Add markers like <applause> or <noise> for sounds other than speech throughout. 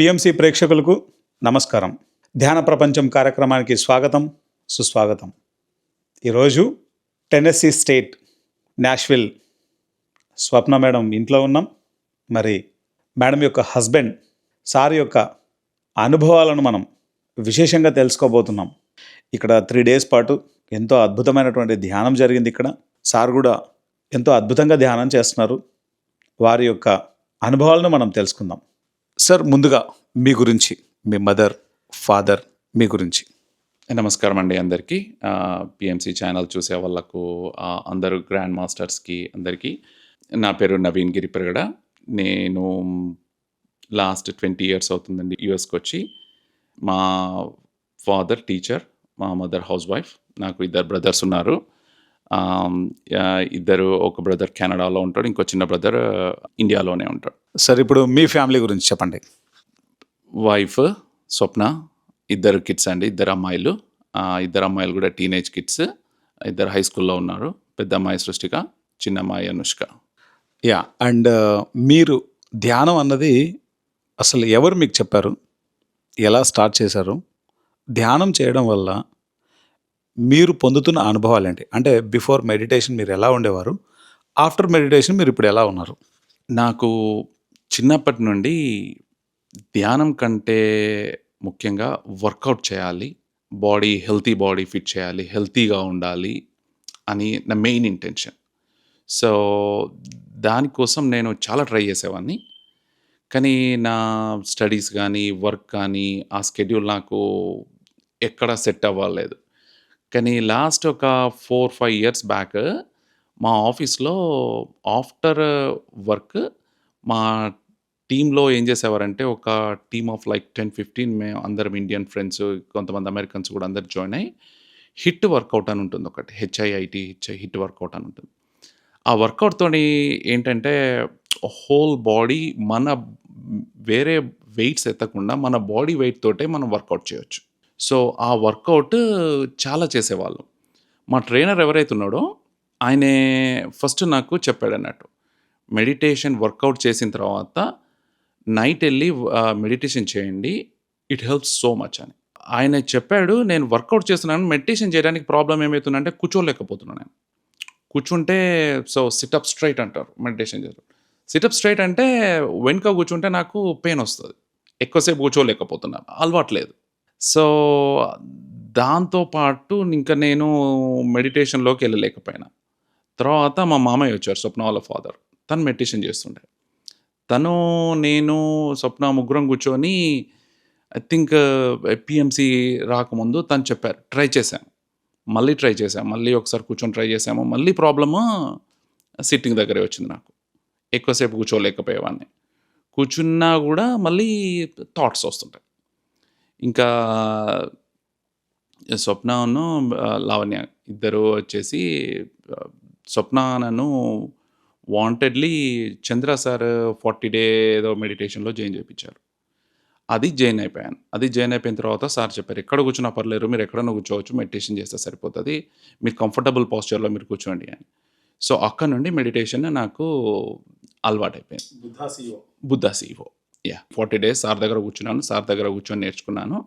PMC ప్రేక్షకులకు నమస్కారం. ధ్యాన ప్రపంచం కార్యక్రమానికి స్వాగతం సుస్వాగతం. ఈరోజు Tennessee state Nashville Swapna madam ఇంట్లో ఉన్నాం. మరి మేడం యొక్క హస్బెండ్ సార్ యొక్క అనుభవాలను మనం విశేషంగా తెలుసుకోబోతున్నాం. ఇక్కడ త్రీ డేస్ పాటు ఎంతో అద్భుతమైనటువంటి ధ్యానం జరిగింది ఇక్కడ. సార్ కూడా ఎంతో అద్భుతంగా ధ్యానం చేస్తున్నారు. వారి యొక్క అనుభవాలను మనం తెలుసుకుందాం. సార్ ముందుగా మీ గురించి మీ మదర్ ఫాదర్ మీ గురించి. నమస్కారం అండి అందరికీ. పిఎంసి ఛానల్ చూసే వాళ్ళకు అందరూ గ్రాండ్ మాస్టర్స్కి అందరికీ నా పేరు నవీన్ గిరిప్రగడ. నేను లాస్ట్ ట్వంటీ ఇయర్స్ అవుతుందండి యుఎస్కి వచ్చి. మా ఫాదర్ టీచర్ మా మదర్ హౌస్ వైఫ్ నాకు ఇద్దరు బ్రదర్స్ ఉన్నారు. ఇద్దరు ఒక బ్రదర్ కెనడాలో ఉంటాడు ఇంకో చిన్న బ్రదర్ ఇండియాలోనే ఉంటాడు. సార్ ఇప్పుడు మీ ఫ్యామిలీ గురించి చెప్పండి. వైఫ్ స్వప్న ఇద్దరు కిడ్స్ అండి ఇద్దరు అమ్మాయిలు. ఇద్దరు అమ్మాయిలు కూడా టీనేజ్ కిడ్స్. ఇద్దరు హై స్కూల్లో ఉన్నారు పెద్ద అమ్మాయి సృష్టిక చిన్న అమ్మాయి అనుష్క. యా అండ్ మీరు ధ్యానం అన్నది అసలు ఎవరు మీకు చెప్పారు? ఎలా స్టార్ట్ చేశారు? ధ్యానం చేయడం వల్ల మీరు పొందుతున్న అనుభవాలు ఏంటి అంటే బిఫోర్ మెడిటేషన్ మీరు ఎలా ఉండేవారు? ఆఫ్టర్ మెడిటేషన్ మీరు ఇప్పుడు ఎలా ఉన్నారు? నాకు చిన్నప్పటి నుండి ధ్యానం కంటే ముఖ్యంగా వర్కౌట్ చేయాలి బాడీ హెల్తీ బాడీ ఫిట్ చేయాలి హెల్తీగా ఉండాలి అని నా మెయిన్ ఇంటెన్షన్. సో దానికోసం నేను చాలా ట్రై చేసేవాడిని కానీ నా స్టడీస్ కానీ వర్క్ కానీ ఆ స్కెడ్యూల్ నాకు ఎక్కడ సెట్ అవ్వలేదు. కానీ లాస్ట్ ఒక ఫోర్ ఫైవ్ ఇయర్స్ బ్యాక్ మా ఆఫీస్లో ఆఫ్టర్ వర్క్ మా టీంలో ఏం చేసేవారంటే ఒక team of like ten fifteen మేము అందరం ఇండియన్ ఫ్రెండ్స్ కొంతమంది అమెరికన్స్ కూడా అందరు జాయిన్ అయ్యి హిట్ వర్కౌట్ అని ఉంటుంది ఒకటి. హెచ్ఐఐటి హెచ్ఐ హిట్ వర్కౌట్ అని ఉంటుంది. ఆ వర్కౌట్తో ఏంటంటే హోల్ బాడీ మన వేరే వెయిట్స్ ఎత్తకుండా మన బాడీ వెయిట్ తోటే మనం వర్కౌట్ చేయొచ్చు. సో ఆ వర్కౌట్ చాలా చేసేవాళ్ళం. మా ట్రైనర్ ఎవరైతే ఉన్నాడో ఆయనే ఫస్ట్ నాకు చెప్పాడు అన్నట్టు మెడిటేషన్ వర్కౌట్ చేసిన తర్వాత నైట్ వెళ్ళి మెడిటేషన్ చేయండి ఇట్ హెల్ప్స్ సో మచ్ అని. ఆయన చెప్పాడు నేను వర్కౌట్ చేస్తున్నాను మెడిటేషన్ చేయడానికి ప్రాబ్లం ఏమవుతుందంటే కూర్చోలేకపోతున్నాను నేను. కూర్చుంటే సో సిటప్ స్ట్రైట్ అంటారు మెడిటేషన్ చేస్తారు సిటప్ స్ట్రైట్ అంటే వెనుక కూర్చుంటే నాకు పెయిన్ వస్తుంది. ఎక్కువసేపు కూర్చోలేకపోతున్నాను. అలవాట్లేదు సో దాంతో పాటు ఇంకా నేను మెడిటేషన్లోకి వెళ్ళలేకపోయినా. తర్వాత మా మామయ్య వచ్చారు స్వప్న వాళ్ళ ఫాదర్. తను మెడిటేషన్ చేస్తుండే. తను నేను స్వప్న ముగ్గురం కూర్చొని ఐ థింక్ పిఎంసి రాకముందు తను చెప్పారు ట్రై చేశాం మళ్ళీ ట్రై చేశాం మళ్ళీ ఒకసారి కూర్చొని ట్రై చేసాము మళ్ళీ ప్రాబ్లము సిట్టింగ్ దగ్గరే వచ్చింది నాకు. ఎక్కువసేపు కూర్చోలేకపోయేవాడిని. కూర్చున్నా కూడా మళ్ళీ థాట్స్ వస్తుంటాయి. ఇంకా స్వప్నను లావణ్య ఇద్దరు వచ్చేసి స్వప్న నన్ను wantedly Chandra sir forty day ఏదో మెడిటేషన్లో జాయిన్ చేయించారు అది జాయిన్ అయిపోయాను. అది జాయిన్ అయిపోయిన తర్వాత సార్ చెప్పారు ఎక్కడ కూర్చున్నా పర్లేరు మీరు ఎక్కడన్నా కూర్చోవచ్చు మెడిటేషన్ చేస్తే సరిపోతుంది. మీరు కంఫర్టబుల్ పోస్చర్లో మీరు కూర్చోండి అని. సో అక్కడ నుండి మెడిటేషన్ నాకు అలవాటైపోయింది. Buddha CEO. Yeah forty days sir దగ్గర కూర్చున్నాను సార్ దగ్గర కూర్చొని నేర్చుకున్నాను.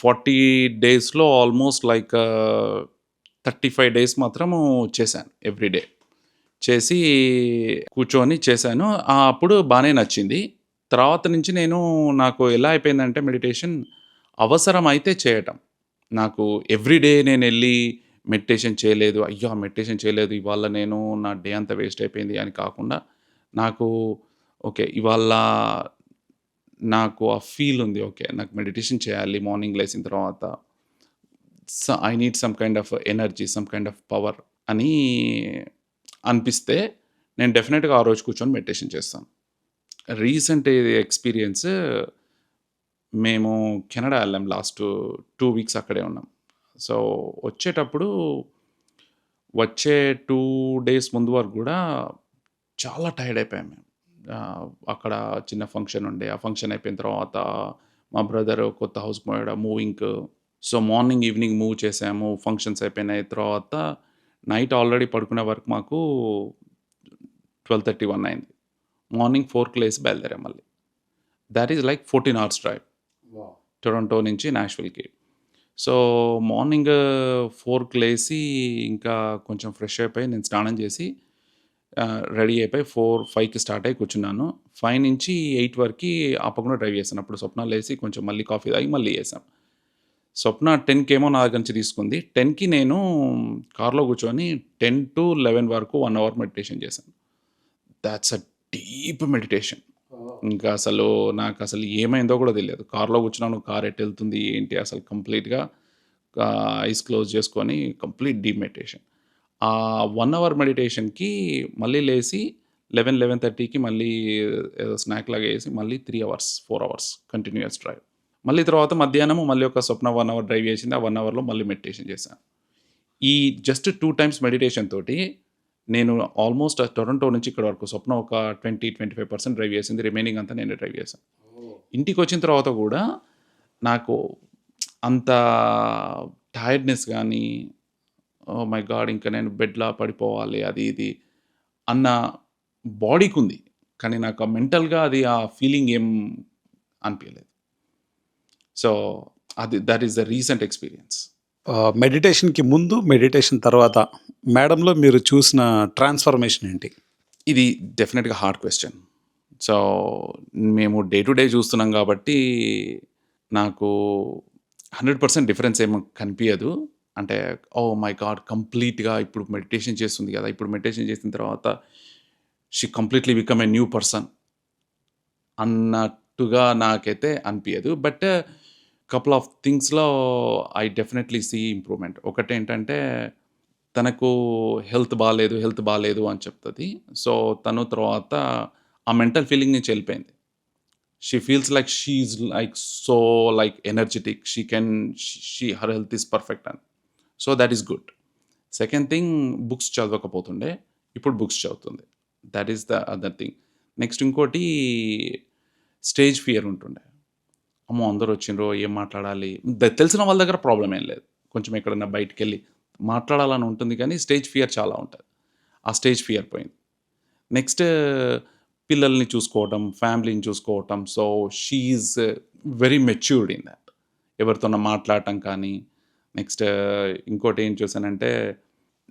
ఫార్టీ డేస్లో almost like thirty five days మాత్రము చేశాను ఎవ్రీ డే చేసి కూర్చొని చేశాను. అప్పుడు బాగానే నచ్చింది. తర్వాత నుంచి నేను నాకు ఎలా అయిపోయిందంటే మెడిటేషన్ అవసరం అయితే చేయటం. నాకు ఎవ్రీడే నేను వెళ్ళి మెడిటేషన్ చేయలేదు. అయ్యో మెడిటేషన్ చేయలేదు. ఇవాళ నేను నా డే అంతా వేస్ట్ అయిపోయింది అని కాకుండా నాకు ఓకే ఇవాళ నాకు ఆ ఫీల్ ఉంది. ఓకే నాకు మెడిటేషన్ చేయాలి. మార్నింగ్ లేచిన తర్వాత I need some kind of energy some kind of power అని అనిపిస్తే నేను డెఫినెట్గా ఆ రోజు కూర్చొని మెడిటేషన్ చేస్తాను. రీసెంట్ ఎక్స్పీరియన్స్ మేము కెనడా వెళ్ళాం లాస్ట్ టూ వీక్స్ అక్కడే ఉన్నాం. సో వచ్చేటప్పుడు వచ్చే టూ డేస్ ముందు వరకు కూడా చాలా టైర్డ్ అయిపోయాం మేము. అక్కడ చిన్న ఫంక్షన్ ఉండే. ఆ ఫంక్షన్ అయిపోయిన తర్వాత మా బ్రదర్ కొత్త హౌస్ పోయాడు. Moving so morning evening move చేసాము. ఫంక్షన్స్ అయిపోయినాయి. తర్వాత నైట్ ఆల్రెడీ పడుకునే వరకు మాకు ట్వెల్వ్ థర్టీ వన్ అయింది. మార్నింగ్ ఫోర్కి లేసి బయలుదేరాం మళ్ళీ. That is like fourteen hours drive Toronto నుంచి నాష్విల్కి సో మార్నింగ్ ఫోర్కి లేసి ఇంకా కొంచెం ఫ్రెష్ అయిపోయి నేను స్నానం చేసి రెడీ అయిపోయి ఫోర్ ఫైవ్కి స్టార్ట్ అయ్యి కూర్చున్నాను. ఫైవ్ నుంచి ఎయిట్ వరకు ఆపకుండా డ్రైవ్ చేశాను. అప్పుడు స్వప్న లేసి కొంచెం మళ్ళీ కాఫీ తాగి మళ్ళీ చేశాను స్వప్న టెన్కి ఏమో నా దగ్గర నుంచి తీసుకుంది. టెన్కి నేను కార్లో కూర్చొని టెన్ టు లెవెన్ వరకు వన్ అవర్ మెడిటేషన్ చేశాను. దాట్స్ అ డీప్ మెడిటేషన్ ఇంకా అసలు నాకు అసలు ఏమైందో కూడా తెలియదు. కార్లో కూర్చున్నాను కార్ ఎట్ వెళ్తుంది ఏంటి అసలు కంప్లీట్గా ఐస్ క్లోజ్ చేసుకొని కంప్లీట్ డీప్ మెడిటేషన్ ఆ వన్ అవర్ మెడిటేషన్కి మళ్ళీ లేచి లెవెన్ లెవెన్ థర్టీకి మళ్ళీ ఏదో స్నాక్ లాగా వేసి మళ్ళీ three hours four hours continuous drive. మళ్ళీ తర్వాత మధ్యాహ్నం మళ్ళీ ఒక స్వప్న వన్ అవర్ డ్రైవ్ చేసింది. ఆ వన్ అవర్లో మళ్ళీ మెడిటేషన్ చేశాను. ఈ జస్ట్ టూ టైమ్స్ మెడిటేషన్ తోటి నేను ఆల్మోస్ట్ టొరంటో నుంచి ఇక్కడ వరకు స్వప్న ఒక twenty twenty five percent drive చేసింది. రిమైనింగ్ అంతా నేను డ్రైవ్ చేశాను. ఇంటికి వచ్చిన తర్వాత కూడా నాకు అంత టైర్డ్నెస్ కానీ మై గాడ్ ఇంకా నేను బెడ్లా పడిపోవాలి అది ఇది అన్న బాడీకి ఉంది కానీ నాకు ఆ మెంటల్గా అది ఆ ఫీలింగ్ ఏం అనిపించలేదు సో అది that is the recent experience. మెడిటేషన్కి ముందు మెడిటేషన్ తర్వాత మేడంలో మీరు చూసిన ట్రాన్స్ఫర్మేషన్ ఏంటి? ఇది డెఫినెట్గా హార్డ్ క్వశ్చన్ సో మేము డే టు డే చూస్తున్నాం కాబట్టి నాకు హండ్రెడ్ పర్సెంట్ డిఫరెన్స్ ఏమో కనిపించదు అంటే oh ఓ మై గాడ్ కంప్లీట్గా ఇప్పుడు మెడిటేషన్ చేస్తుంది కదా! ఇప్పుడు మెడిటేషన్ చేసిన తర్వాత she completely become a new person అన్నట్టుగా నాకైతే అనిపించదు బట్ కపుల్ ఆఫ్ థింగ్స్లో ఐ డెఫినెట్లీ సీ ఇంప్రూవ్మెంట్ ఒకటి ఏంటంటే తనకు హెల్త్ బాగాలేదు హెల్త్ బాగాలేదు అని చెప్తుంది. సో తను తర్వాత ఆ మెంటల్ ఫీలింగ్ నుంచి వెళ్ళిపోయింది. She feels like she's like so like energetic she can she her health is perfect అని. So that is good second thing books చదవకపోతుండే ఇప్పుడు బుక్స్ చదువుతుంది. That is the other thing next ఇంకోటి stage fear ఉంటుండే. అమ్మో అందరూ వచ్చిండ్రో ఏం మాట్లాడాలి? The- తెలిసిన వాళ్ళ దగ్గర ప్రాబ్లం ఏం లేదు. కొంచెం ఎక్కడన్నా బయటికి వెళ్ళి మాట్లాడాలని ఉంటుంది కానీ స్టేజ్ ఫియర్ చాలా ఉంటుంది. ఆ స్టేజ్ ఫియర్ పోయింది. నెక్స్ట్ పిల్లల్ని చూసుకోవటం ఫ్యామిలీని చూసుకోవటం. So she's very matured in that ఎవరితోనో మాట్లాడటం కానీ నెక్స్ట్ ఇంకోటి ఏం చూసానంటే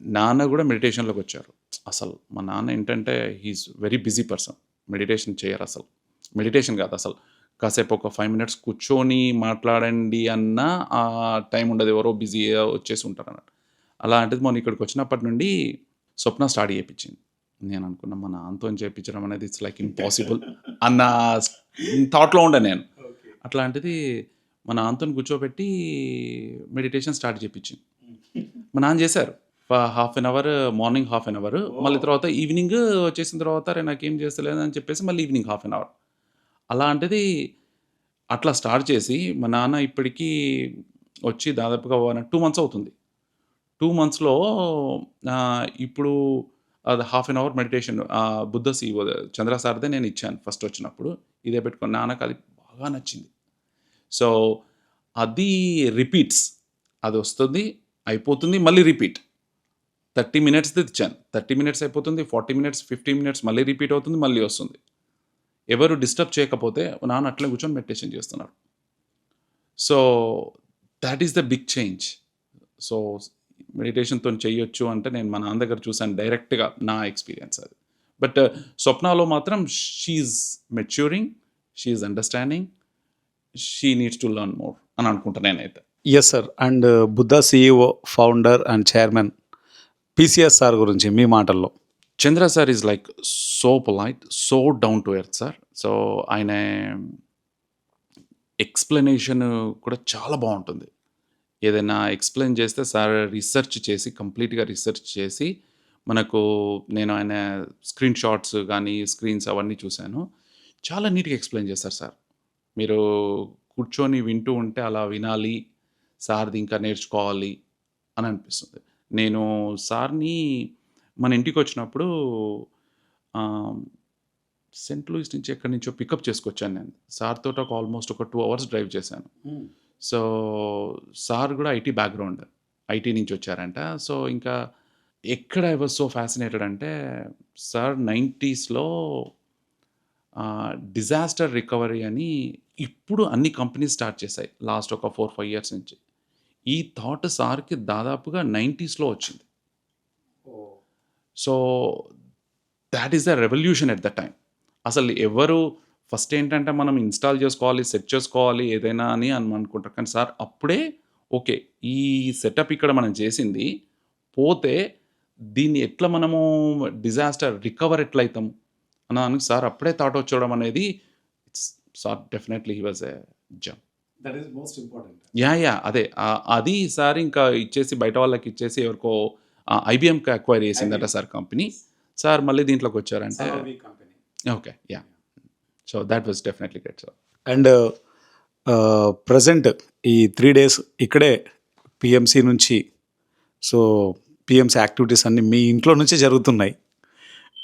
నాన్న కూడా మెడిటేషన్లోకి వచ్చారు. అసలు మా నాన్న ఏంటంటే he's very busy person meditation చేయరు అసలు. మెడిటేషన్ కాదు అసలు. కాసేపు ఒక ఫైవ్ మినిట్స్ కూర్చొని మాట్లాడండి అన్న ఆ టైం ఉండదు. ఎవరో బిజీ వచ్చేసి ఉంటారు అన్నట్టు. అలాంటిది మొన్న ఇక్కడికి వచ్చినప్పటి నుండి స్వప్న స్టార్ట్ చేయించింది. నేను అనుకున్నా మా నాన్నతో చేయించడం అనేది ఇట్స్ లైక్ ఇంపాసిబుల్ అన్న థాట్లో ఉండే నేను. అట్లాంటిది మా నాన్నతో కూర్చోబెట్టి మెడిటేషన్ స్టార్ట్ చేయించింది <laughs> మా నాన్న చేశారు. Half an hour morning half an hour. మళ్ళీ తర్వాత ఈవినింగ్ వచ్చేసిన తర్వాత అరే నాకేం చేస్తలేదు అని చెప్పేసి మళ్ళీ ఈవినింగ్ హాఫ్ అన్ అవర్. అలాంటిది అట్లా స్టార్ట్ చేసి మా నాన్న ఇప్పటికీ వచ్చి దాదాపుగా టూ మంత్స్ అవుతుంది. టూ మంత్స్లో ఇప్పుడు అది half an hour meditation Buddha C Chandra సార్దే నేను ఇచ్చాను ఫస్ట్ వచ్చినప్పుడు. ఇదే పెట్టుకొని నాన్నకు అది బాగా నచ్చింది. సో అది రిపీట్స్ అది వస్తుంది అయిపోతుంది మళ్ళీ రిపీట్ థర్టీ మినిట్స్ది ఇచ్చాను థర్టీ మినిట్స్ అయిపోతుంది ఫార్టీ మినిట్స్ ఫిఫ్టీ మినిట్స్ మళ్ళీ రిపీట్ అవుతుంది మళ్ళీ వస్తుంది. ఎవరు డిస్టర్బ్ చేయకపోతే నాన్న అట్లే కూర్చొని మెడిటేషన్ చేస్తున్నారు. So that is the big change so మెడిటేషన్తో చేయొచ్చు అంటే నేను మా నాన్న దగ్గర చూశాను డైరెక్ట్గా నా ఎక్స్పీరియన్స్ అది. బట్ uh, స్వప్నాలో మాత్రం she's maturing she's understanding she needs to learn more అని అనుకుంటా నేనైతే. Yes sir and Buddha CEO founder and chairman PCS sir గురించి మీ మాటల్లో. Chandra sir is like so polite so down to earth sir so ఆయన explanation కూడా చాలా బాగుంటుంది. ఏదైనా ఎక్స్ప్లెయిన్ చేస్తే సార్ రీసెర్చ్ చేసి కంప్లీట్గా రీసెర్చ్ చేసి మనకు నేను ఆయన స్క్రీన్ షాట్స్ కానీ స్క్రీన్స్ అవన్నీ చూశాను. చాలా నీట్గా ఎక్స్ప్లెయిన్ చేస్తారు సార్ మీరు కూర్చొని వింటూ ఉంటే అలా వినాలి సార్ది ఇంకా నేర్చుకోవాలి అని అనిపిస్తుంది. నేను సార్ని మన ఇంటికి వచ్చినప్పుడు సెంట్ లూయిస్ నుంచి ఎక్కడి నుంచో పికప్ చేసుకొచ్చాను నేను. సార్ తోటి ఒక ఆల్మోస్ట్ ఒక టూ అవర్స్ డ్రైవ్ చేశాను. సో సార్ కూడా ఐటీ బ్యాక్గ్రౌండ్ ఐటీ నుంచి వచ్చారంట. సో ఇంకా ఎక్కడ ఐ వాజ్ సో ఫ్యాసినేటెడ్ అంటే సార్ నైంటీస్లో డిజాస్టర్ రికవరీ అని ఇప్పుడు అన్ని కంపెనీస్ స్టార్ట్ చేశాయి. లాస్ట్ ఒక ఫోర్ ఫైవ్ ఇయర్స్ నుంచి. ఈ థాట్ సార్కి దాదాపుగా నైంటీస్లో వచ్చింది. So that is the revolution at the time అసలు ఎవరు ఫస్ట్ ఏంటంటే మనం ఇన్స్టాల్ చేసుకోవాలి సెట్ చేసుకోవాలి ఏదైనా అని అని అనుకుంటారు. కానీ సార్ అప్పుడే ఓకే ఈ సెటప్ ఇక్కడ మనం చేసింది పోతే దీన్ని ఎట్లా మనము డిజాస్టర్ రికవర్ ఎట్లా అవుతాం అన్నానికి సార్ అప్పుడే థాట్ వచ్చడం అనేది sir definitely he was a gem that is most important yeah yeah అదే అది సార్ ఇంకా ఇచ్చేసి బయట వాళ్ళకి ఇచ్చేసి ఎవరికో ఐబిఎంకి అక్వైర్ చేసిందట సార్ కంపెనీ. సార్ మళ్ళీ దీంట్లోకి వచ్చారంటే company okay yeah. So that was definitely great sir and present ఈ త్రీ డేస్ ఇక్కడే పిఎంసి నుంచి సో పిఎంసి యాక్టివిటీస్ అన్నీ మీ ఇంట్లో నుంచే జరుగుతున్నాయి.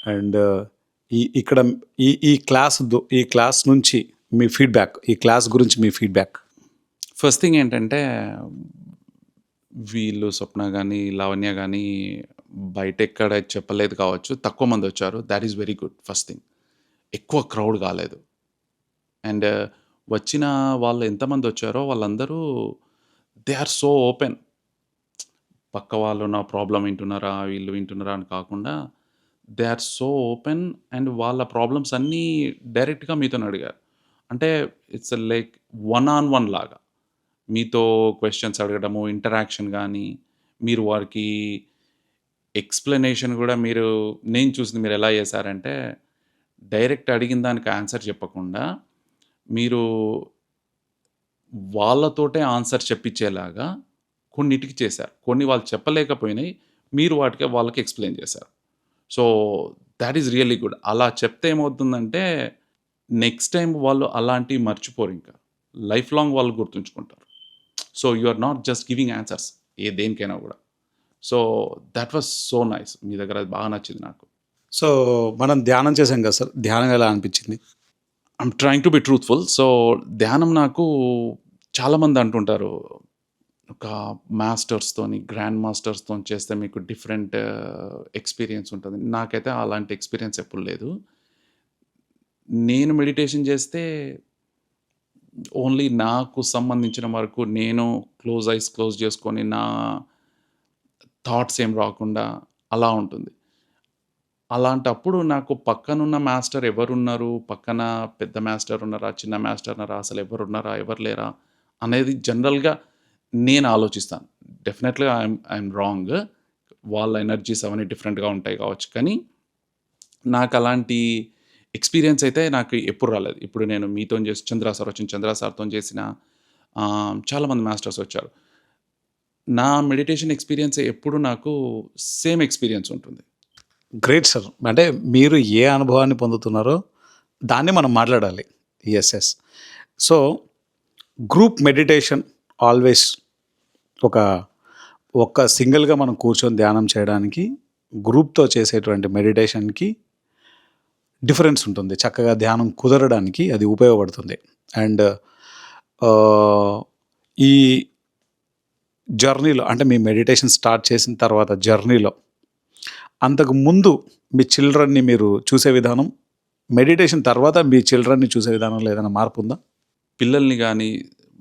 అండ్ ఈ ఇక్కడ ఈ ఈ క్లాస్ ఈ క్లాస్ నుంచి మీ ఫీడ్బ్యాక్ ఈ క్లాస్ గురించి మీ ఫీడ్బ్యాక్. ఫస్ట్ థింగ్ ఏంటంటే వీళ్ళు స్వప్న కానీ లావణ్య కానీ బయట ఎక్కడ చెప్పలేదు కావచ్చు తక్కువ మంది వచ్చారు. That is very good first thing ఎక్కువ క్రౌడ్ కాలేదు. అండ్ uh, వచ్చిన వాళ్ళు ఎంతమంది వచ్చారో వాళ్ళందరూ దే ఆర్ సో ఓపెన్ పక్క వాళ్ళు నా ప్రాబ్లం వింటున్నారా వీళ్ళు వింటున్నారా అని కాకుండా they are so open and వాళ్ళ ప్రాబ్లమ్స్ అన్నీ డైరెక్ట్గా మీతో అడిగారు. అంటే it's like one on one లాగా. మీతో క్వశ్చన్స్ అడగడము ఇంటరాక్షన్ కానీ మీరు వారికి ఎక్స్ప్లెనేషన్ కూడా మీరు నేను చూసింది మీరు ఎలా చేశారంటే డైరెక్ట్ అడిగిన దానికి ఆన్సర్ చెప్పకుండా మీరు వాళ్ళతోటే ఆన్సర్ చెప్పించేలాగా కొన్నిటికి చేశారు. కొన్ని వాళ్ళు చెప్పలేకపోయినాయి మీరు వాటికి వాళ్ళకి ఎక్స్ప్లెయిన్ చేశారు. So that is really good అలా చెప్తే ఏమవుతుందంటే నెక్స్ట్ టైం వాళ్ళు అలాంటివి మర్చిపోరు ఇంకా. లైఫ్ లాంగ్ వాళ్ళు గుర్తుంచుకుంటారు. So you are not just giving answers ఏ దేనికైనా కూడా. So that was so nice మీ దగ్గర అది బాగా నచ్చింది నాకు. సో మనం ధ్యానం చేసాం కదా సార్? ధ్యానం ఎలా అనిపించింది? I'm trying to be truthful so ధ్యానం నాకు చాలామంది అంటుంటారు ఒక మాస్టర్స్తోని గ్రాండ్ మాస్టర్స్తో చేస్తే మీకు డిఫరెంట్ ఎక్స్పీరియన్స్ ఉంటుంది. నాకైతే అలాంటి ఎక్స్పీరియన్స్ ఎప్పుడు లేదు. నేను మెడిటేషన్ చేస్తే ఓన్లీ నాకు సంబంధించిన వరకు నేను క్లోజ్ ఐస్ క్లోజ్ చేసుకొని నా థాట్స్ ఏం రాకుండా అలా ఉంటుంది. అలాంటప్పుడు నాకు పక్కనున్న మాస్టర్ ఎవరున్నారు పక్కన పెద్ద మాస్టర్ ఉన్నారా చిన్న మాస్టర్ ఉన్నారా అసలు ఎవరు ఉన్నారా ఎవరు లేరా అనేది జనరల్గా నేను ఆలోచిస్తాను. డెఫినెట్గా ఐఎమ్ ఐఎమ్ రాంగ్ వాళ్ళ ఎనర్జీస్ అవన్నీ డిఫరెంట్గా ఉంటాయి కావచ్చు. కానీ నాకు అలాంటి ఎక్స్పీరియన్స్ అయితే నాకు ఎప్పుడు రాలేదు. ఇప్పుడు నేను మీతో చేసి చంద్ర సార్ వచ్చిన చంద్ర సార్తో చేసిన చాలామంది మాస్టర్స్ వచ్చారు. నా మెడిటేషన్ ఎక్స్పీరియన్స్ ఎప్పుడు నాకు సేమ్ ఎక్స్పీరియన్స్ ఉంటుంది. గ్రేట్ సార్ అంటే మీరు ఏ అనుభవాన్ని పొందుతున్నారో దాన్ని మనం మాట్లాడాలి. Yes yes so group meditation always ఒక ఒక్క సింగిల్గా మనం కూర్చొని ధ్యానం చేయడానికి గ్రూప్తో చేసేటువంటి మెడిటేషన్కి డిఫరెన్స్ ఉంటుంది. చక్కగా ధ్యానం కుదరడానికి అది ఉపయోగపడుతుంది. అండ్ ఈ జర్నీలో అంటే మీ మెడిటేషన్ స్టార్ట్ చేసిన తర్వాత జర్నీలో అంతకు ముందు మీ చిల్డ్రన్ని మీరు చూసే విధానం మెడిటేషన్ తర్వాత మీ చిల్డ్రన్ని చూసే విధానంలో ఏదైనా మార్పు ఉందా పిల్లల్ని కానీ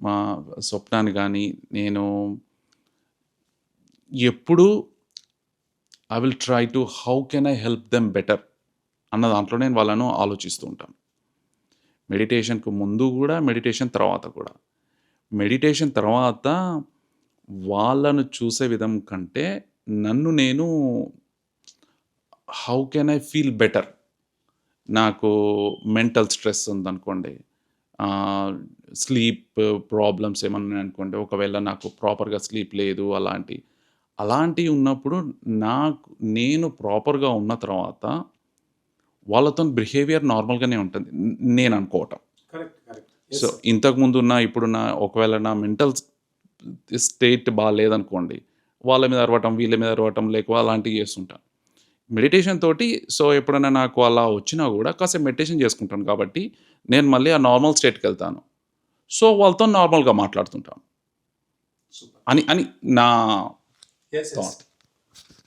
మా స్వప్నాన్ని కానీ నేను ఎప్పుడు I will try to how can I help them better అన్న దాంట్లో నేను వాళ్ళను ఆలోచిస్తూ ఉంటాను. మెడిటేషన్కు ముందు కూడా మెడిటేషన్ తర్వాత కూడా. మెడిటేషన్ తర్వాత వాళ్ళను చూసే విధం కంటే నన్ను నేను how can I feel better నాకు మెంటల్ స్ట్రెస్ ఉందనుకోండి స్లీప్ ప్రాబ్లమ్స్ ఏమన్నా అనుకోండి ఒకవేళ నాకు ప్రాపర్గా స్లీప్ లేదు అలాంటి అలాంటివి ఉన్నప్పుడు నాకు నేను ప్రాపర్గా ఉన్న తర్వాత వాళ్ళతో బిహేవియర్ నార్మల్గానే ఉంటుంది. న- నేను అనుకోవటం. సో ఇంతకుముందు ఉన్న ఇప్పుడున్న ఒకవేళ నా మెంటల్ స్టేట్ బాగాలేదనుకోండి వాళ్ళ మీద అరవటం వీళ్ళ మీద అరవటం లేక అలాంటివి చేస్తుంటాను మెడిటేషన్ తోటి సో ఎప్పుడైనా నాకు అలా వచ్చినా కూడా కాసేపు మెడిటేషన్ చేసుకుంటాను కాబట్టి నేను మళ్ళీ ఆ నార్మల్ స్టేట్కి వెళ్తాను. సో వాళ్ళతో నార్మల్గా మాట్లాడుతుంటాను. అని అని నా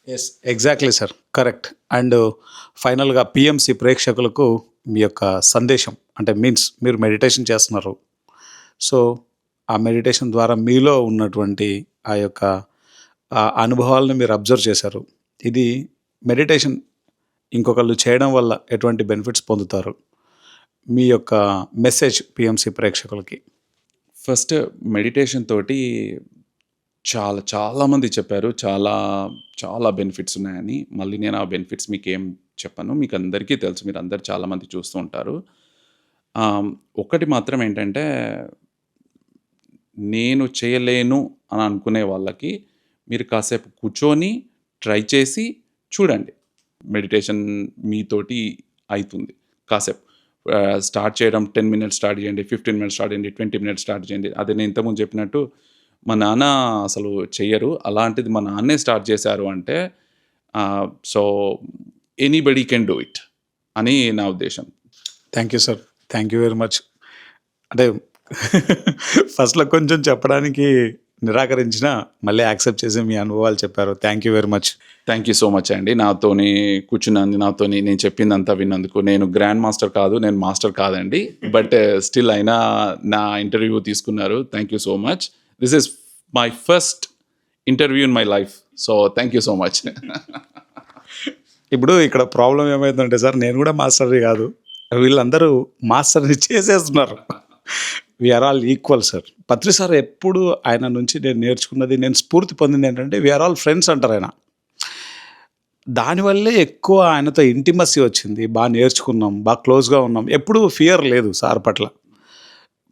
yes exactly sir correct and ఫైనల్గా పిఎంసి ప్రేక్షకులకు మీ యొక్క సందేశం అంటే మీన్స్ మీరు మెడిటేషన్ చేస్తున్నారు. సో ఆ మెడిటేషన్ ద్వారా మీలో ఉన్నటువంటి ఆ యొక్క అనుభవాలను మీరు అబ్జర్వ్ చేశారు. ఇది మెడిటేషన్ ఇంకొకళ్ళు చేయడం వల్ల ఎటువంటి బెనిఫిట్స్ పొందుతారు? మీ యొక్క మెసేజ్ పిఎంసి ప్రేక్షకులకి. ఫస్ట్ మెడిటేషన్ తోటి చాలా చాలామంది చెప్పారు. చాలా చాలా బెనిఫిట్స్ ఉన్నాయని. మళ్ళీ నేను ఆ బెనిఫిట్స్ మీకు ఏం చెప్పను. మీకు అందరికీ తెలుసు. మీరు అందరు చాలామంది చూస్తూ ఉంటారు. ఒకటి మాత్రం ఏంటంటే నేను చేయలేను అని అనుకునే వాళ్ళకి మీరు కాసేపు కూర్చొని ట్రై చేసి చూడండి. మెడిటేషన్ మీతోటి అవుతుంది కాసేపు. స్టార్ట్ చేయడం టెన్ మినిట్స్ స్టార్ట్ చేయండి ఫిఫ్టీన్ మినిట్స్ స్టార్ట్ చేయండి ట్వంటీ మినిట్స్ స్టార్ట్ చేయండి. అదే నేను ఇంతకుముందు చెప్పినట్టు మా నాన్న అసలు చెయ్యరు. అలాంటిది మా నాన్నే స్టార్ట్ చేశారు అంటే so anybody can do it అని నా ఉద్దేశం. Thank you sir thank you very much అంటే <laughs> ఫస్ట్లో కొంచెం చెప్పడానికి నిరాకరించిన మళ్ళీ యాక్సెప్ట్ చేసి మీ అనుభవాలు చెప్పారు. Thank you very much thank you so much అండి నాతోని కూర్చున్నందు నాతోని నేను చెప్పిందంతా విన్నందుకు. నేను గ్రాండ్ మాస్టర్ కాదు నేను మాస్టర్ కాదండి. బట్ స్టిల్ అయినా నా ఇంటర్వ్యూ తీసుకున్నారు. Thank you so much this is my first interview in my life so thank you so much ఇప్పుడు ఇక్కడ ప్రాబ్లం ఏమైందంటే సార్ నేను కూడా మాస్టర్ని కాదు. వీళ్ళందరూ మాస్టర్ని చేసేస్తున్నారు. We are all equal sir Patri sir ఎప్పుడు ఆయన నుంచి నేను నేర్చుకున్నది నేను స్ఫూర్తి పొందింది ఏంటంటే వీఆర్ ఆల్ ఫ్రెండ్స్ అంటారు ఆయన. దానివల్లే ఎక్కువ ఆయనతో ఇంటిమసీ వచ్చింది. బాగా నేర్చుకున్నాం బాగా క్లోజ్గా ఉన్నాం. ఎప్పుడూ ఫియర్ లేదు సార్ పట్ల.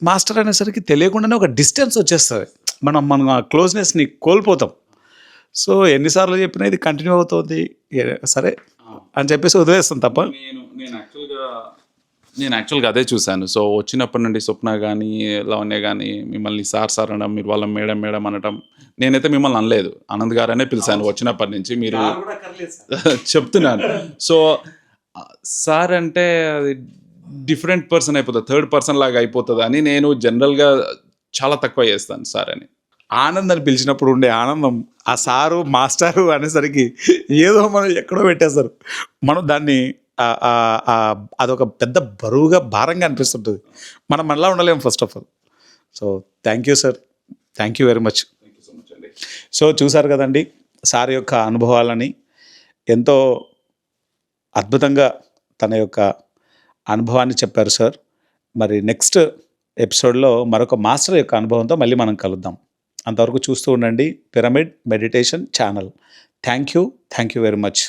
మాస్టర్ అనేసరికి తెలియకుండానే ఒక డిస్టెన్స్ వచ్చేస్తుంది. మనం మనం ఆ క్లోజ్నెస్ని కోల్పోతాం. సో ఎన్నిసార్లు చెప్పినా ఇది కంటిన్యూ అవుతుంది. సరే అని చెప్పేసి వదిలేస్తాం తప్ప. నేను నేను యాక్చువల్గా నేను యాక్చువల్గా అదే చూశాను. సో వచ్చినప్పటి నుండి స్వప్న కానీ లవణ్య కానీ మిమ్మల్ని సార్ సార్ అనడం మీరు వాళ్ళ మేడం మేడం అనడం నేనైతే మిమ్మల్ని అనలేదు. ఆనంద్ గారనే పిలిచాను వచ్చినప్పటి నుంచి. మీరు <laughs> చెప్తున్నాను. సో సార్ అంటే అది డిఫరెంట్ పర్సన్ అయిపోతుంది థర్డ్ పర్సన్ లాగా అయిపోతుంది అని నేను జనరల్గా చాలా తక్కువ చేస్తాను సార్ అని. ఆనందాన్ని పిలిచినప్పుడు ఉండే ఆనందం ఆ సారు మాస్టారు అనేసరికి ఏదో మనం ఎక్కడో పెట్టేస్తారు. మనం దాన్ని అదొక పెద్ద బరువుగా భారంగా అనిపిస్తుంటుంది. మనం మనలా ఉండలేము first of all so thank you sir thank you very much thank you so much అండి సో చూసారు కదండి సార్ యొక్క అనుభవాలని ఎంతో అద్భుతంగా తన యొక్క అనుభవాన్ని చెప్పారు సార్ మరి నెక్స్ట్ ఎపిసోడ్లో మరొక మాస్టర్ యొక్క అనుభవంతో మళ్ళీ మనం కలుద్దాం. అంతవరకు చూస్తూ ఉండండి pyramid meditation channel thank you thank you very much